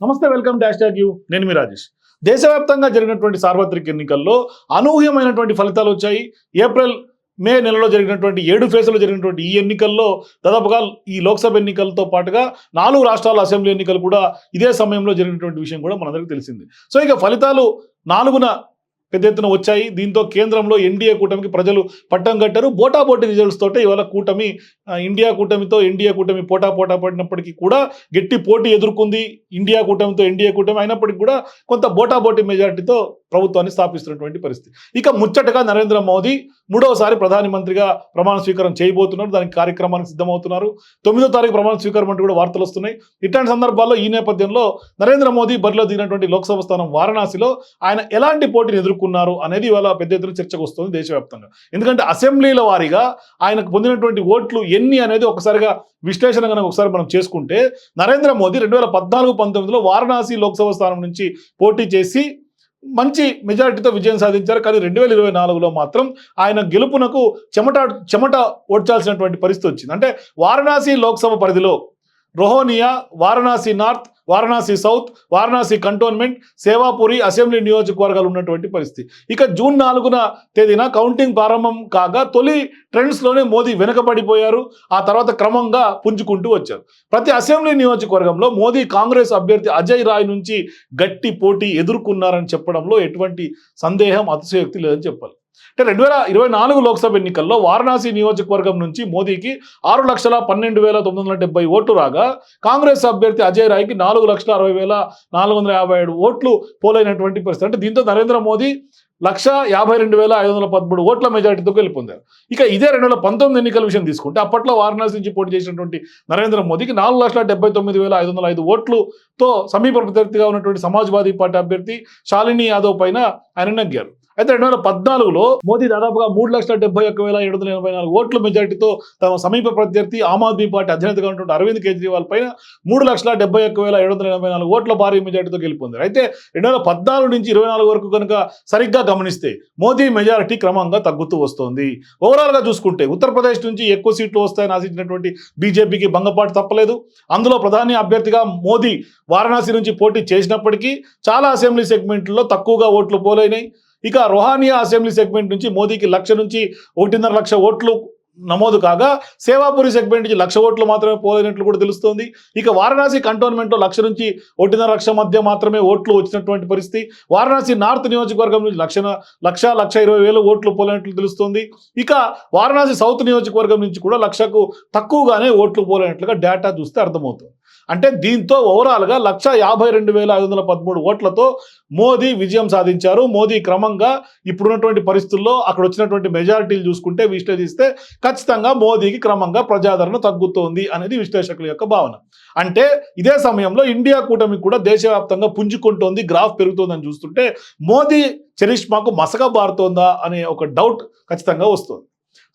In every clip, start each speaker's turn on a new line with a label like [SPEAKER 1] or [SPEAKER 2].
[SPEAKER 1] నమస్తే welcome dash tag you. నేను మీ రాజేష్. దేశవ్యాప్తంగా జరిగినటువంటి సార్వత్రిక ఎన్నికల్లో అనూహ్యమైనటువంటి ఫలితాలు వచ్చాయి. ఏప్రిల్ మే నెలలో జరిగినటువంటి ఏడు ఫేజ్లో జరిగినటువంటి ఈ ఎన్నికల్లో దాదాపుగా ఈ లోక్సభ ఎన్నికలతో పాటుగా నాలుగు రాష్ట్రాల అసెంబ్లీ ఎన్నికలు కూడా ఇదే సమయంలో జరిగినటువంటి విషయం కూడా మనందరికీ తెలిసింది. సో ఇక ఫలితాలు నాలుగున పెద్ద ఎత్తున వచ్చాయి. దీంతో కేంద్రంలో ఎన్డీఏ కూటమికి ప్రజలు పట్టం కట్టారు. బోటాబోటీ రిజల్ట్స్ తోటే ఇవాళ కూటమి ఇండియా కూటమితో ఎన్డీఏ కూటమి పోటా పోటా పడినప్పటికీ కూడా గట్టి పోటీ ఎదుర్కొంది. ఇండియా కూటమితో ఎన్డీఏ కూటమి అయినప్పటికీ కూడా కొంత బోటాబోటీ మెజార్టీతో ప్రభుత్వాన్ని స్థాపిస్తున్నటువంటి పరిస్థితి. ఇక ముచ్చటగా నరేంద్ర మోదీ మూడవసారి ప్రధానమంత్రిగా ప్రమాణ స్వీకారం చేయబోతున్నారు. దానికి కార్యక్రమానికి సిద్ధమవుతున్నారు. తొమ్మిదో తారీఖు ప్రమాణ స్వీకారం అంటూ కూడా వార్తలు వస్తున్నాయి. ఇట్లాంటి సందర్భాల్లో ఈ నేపథ్యంలో నరేంద్ర మోదీ బరిలో దిగినటువంటి లోక్సభ స్థానం వారణాసిలో ఆయన ఎలాంటి పోటీని ఎదుర్కొన్నారు అనేది ఇవాళ పెద్ద ఎత్తున చర్చకు వస్తుంది దేశవ్యాప్తంగా. ఎందుకంటే అసెంబ్లీల వారీగా ఆయనకు పొందినటువంటి ఓట్లు ఎన్ని అనేది ఒకసారిగా విశ్లేషణ కనుక ఒకసారి మనం చేసుకుంటే నరేంద్ర మోదీ రెండు వేల పద్నాలుగు పంతొమ్మిదిలో వారణాసి లోక్సభ స్థానం నుంచి పోటీ చేసి మంచి మెజారిటీతో విజయం సాధించారు. కానీ రెండు వేల ఇరవై నాలుగులో మాత్రం ఆయన గెలుపునకు చెమట చెమట ఓడ్చాల్సినటువంటి పరిస్థితి వచ్చింది. అంటే వారణాసి లోక్సభ పరిధిలో Rohania Varanasi North Varanasi South Varanasi Cantonment Sevapuri assembly నియోజకవర్గాలు ఉన్నటువంటి పరిస్థితి. ఇక జూన్ నాలుగున తేదీన కౌంటింగ్ ప్రారంభం కాగా తొలి ట్రెండ్స్లోనే మోదీ వెనుకబడిపోయారు. ఆ తర్వాత క్రమంగా పుంజుకుంటూ వచ్చారు. ప్రతి అసెంబ్లీ నియోజకవర్గంలో మోదీ కాంగ్రెస్ అభ్యర్థి అజయ్ రాయ్ నుంచి గట్టి పోటీ ఎదుర్కొన్నారని చెప్పడంలో ఎటువంటి సందేహం అతిశయోక్తి లేదని చెప్పాలి. అంటే రెండు వేల ఇరవై నాలుగు లోక్సభ ఎన్నికల్లో వారణాసి నియోజకవర్గం నుంచి మోదీకి ఆరు లక్షల పన్నెండు వేల తొమ్మిది వందల డెబ్బై ఓట్లు రాగా కాంగ్రెస్ అభ్యర్థి అజయ్ రాయ్కి నాలుగు లక్షల అరవై వేల నాలుగు వందల యాభై ఏడు ఓట్లు పోలైనటువంటి పరిస్థితి. అంటే దీంతో నరేంద్ర మోదీ లక్ష యాభై రెండు వేల ఐదు వందల పదమూడు ఓట్ల మెజార్టీతో గెలుపొందారు. ఇక ఇదే రెండు వేల పంతొమ్మిది ఎన్నికల విషయం తీసుకుంటే అప్పట్లో వారణాసి నుంచి పోటీ చేసినటువంటి నరేంద్ర మోదీకి నాలుగు లక్షల డెబ్బై తొమ్మిది వేల ఐదు వందల ఐదు ఓట్లుతో సమీప ప్రత్యర్థిగా ఉన్నటువంటి సమాజ్వాదీ పార్టీ అభ్యర్థి శాలిని యాదవ్ పైన ఆయన నెగ్గారు. అయితే రెండు వేల పద్నాలుగులో మోదీ దాదాపుగా మూడు లక్షల డెబ్బై ఒక్క వేల ఏడు వందల ఎనభై నాలుగు ఓట్ల మెజార్టీతో తమ సమీప ప్రత్యర్థి ఆమ్ ఆద్మీ పార్టీ అధినేతగా ఉన్నటువంటి అరవింద్ కేజ్రీవాల్ పైన మూడు లక్షల డెబ్బై ఒక్క వేల ఏడు వందల ఎనభై నాలుగు ఓట్ల భారీ మెజార్టీతో గెలుపొందారు. అయితే రెండు వేల పద్నాలుగు నుంచి ఇరవై నాలుగు వరకు కనుక సరిగ్గా గమనిస్తే మోదీ మెజారిటీ క్రమంగా తగ్గుతూ వస్తోంది. ఓవరాల్గా చూసుకుంటే ఉత్తరప్రదేశ్ నుంచి ఎక్కువ సీట్లు వస్తాయని ఆశించినటువంటి బీజేపీకి భంగపాటు తప్పలేదు. అందులో ప్రధాని అభ్యర్థిగా మోదీ వారణాసి నుంచి పోటీ చేసినప్పటికీ చాలా అసెంబ్లీ సెగ్మెంట్లో తక్కువగా ఓట్లు పోలైనాయి. ఇక రొహానియా అసెంబ్లీ సెగ్మెంట్ నుంచి మోదీకి లక్ష నుంచి ఒకటిన్నర లక్ష ఓట్లు నమోదు కాగా సేవాపురి సెగ్మెంట్ నుంచి లక్ష ఓట్లు మాత్రమే పోయినట్లు కూడా తెలుస్తోంది. ఇక వారణాసి కంటోన్మెంట్లో లక్ష నుంచి ఒకటిన్నర లక్ష మధ్య మాత్రమే ఓట్లు వచ్చినటువంటి పరిస్థితి. వారణాసి నార్త్ నియోజకవర్గం నుంచి లక్ష లక్ష లక్ష ఇరవై వేల ఓట్లు పోలినట్లు తెలుస్తోంది. ఇక వారణాసి సౌత్ నియోజకవర్గం నుంచి కూడా లక్షకు తక్కువగానే ఓట్లు పోలేనట్లుగా డేటా చూస్తే అర్థమవుతుంది. అంటే దీంతో ఓవరాల్గా లక్ష యాభై రెండు వేల ఐదు వందల పదమూడు ఓట్లతో మోదీ విజయం సాధించారు. మోదీ క్రమంగా ఇప్పుడున్నటువంటి పరిస్థితుల్లో అక్కడ వచ్చినటువంటి మెజారిటీలు చూసుకుంటే విశ్లేషిస్తే ఖచ్చితంగా మోదీకి క్రమంగా ప్రజాదరణ తగ్గుతోంది అనేది విశ్లేషకుల యొక్క భావన. అంటే ఇదే సమయంలో ఇండియా కూటమి కూడా దేశవ్యాప్తంగా పుంజుకుంటోంది గ్రాఫ్ పెరుగుతోందని చూస్తుంటే మోదీ చరిష్మాకు మసక బారుతోందా అనే ఒక డౌట్ ఖచ్చితంగా వస్తుంది.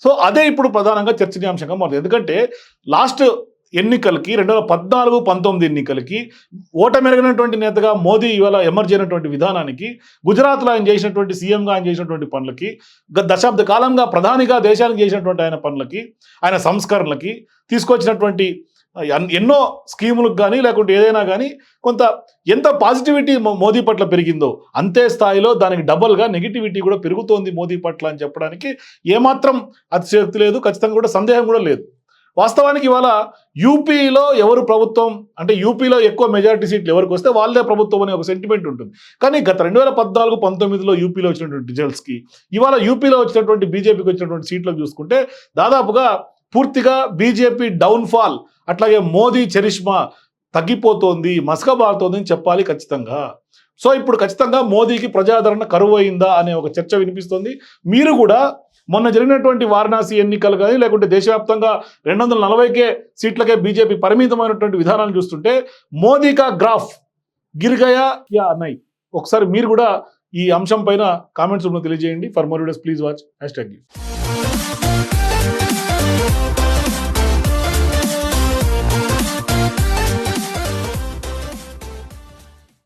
[SPEAKER 1] సో అదే ఇప్పుడు ప్రధానంగా చర్చనీయాంశంగా మారుతుంది ఎందుకంటే లాస్ట్ ఎన్నికలకి రెండు వేల పద్నాలుగు పంతొమ్మిది ఎన్నికలకి ఓటమెరగినటువంటి నేతగా మోదీ ఇవాళ ఎమర్జ్ అయినటువంటి విధానానికి గుజరాత్లో ఆయన చేసినటువంటి సీఎంగా ఆయన చేసినటువంటి పనులకి గత దశాబ్ద కాలంగా ప్రధానిగా దేశానికి చేసినటువంటి ఆయన పనులకి ఆయన సంస్కరణలకి తీసుకొచ్చినటువంటి ఎన్- ఎన్నో స్కీములకు కానీ లేకుంటే ఏదైనా కానీ కొంత ఎంత పాజిటివిటీ మో- మోదీ పట్ల పెరిగిందో అంతే స్థాయిలో దానికి డబల్గా నెగిటివిటీ కూడా పెరుగుతోంది మోదీ పట్ల అని చెప్పడానికి ఏమాత్రం అతిశక్తి లేదు ఖచ్చితంగా కూడా సందేహం కూడా లేదు. వాస్తవానికి ఇవాళ యూపీలో ఎవరు ప్రభుత్వం అంటే యూపీలో ఎక్కువ మెజారిటీ సీట్లు ఎవరికి వస్తే వాళ్ళే ప్రభుత్వం అనే ఒక సెంటిమెంట్ ఉంటుంది. కానీ గత రెండు వేల పద్నాలుగు పంతొమ్మిదిలో యూపీలో వచ్చినటువంటి రిజల్ట్స్కి ఇవాళ యూపీలో వచ్చినటువంటి బీజేపీకి వచ్చినటువంటి సీట్లకు చూసుకుంటే దాదాపుగా పూర్తిగా బీజేపీ డౌన్ఫాల్ అట్లాగే మోదీ చరిష్మా తగ్గిపోతోంది మసకబారుతోంది అని చెప్పాలి ఖచ్చితంగా. సో ఇప్పుడు ఖచ్చితంగా మోదీకి ప్రజాదరణ కరువు అయిందా అనే ఒక చర్చ వినిపిస్తుంది. మీరు కూడా మొన్న జరిగినటువంటి వారణాసి ఎన్నికలు కానీ లేకుంటే దేశవ్యాప్తంగా రెండు వందల నలభైకే సీట్లకే బీజేపీ పరిమితమైనటువంటి విధానాలు చూస్తుంటే మోదీకా గ్రాఫ్ గిరిగయా యా నై. ఒకసారి మీరు కూడా ఈ అంశం పైన కామెంట్స్ తెలియజేయండి. For more days please watch. Hashtag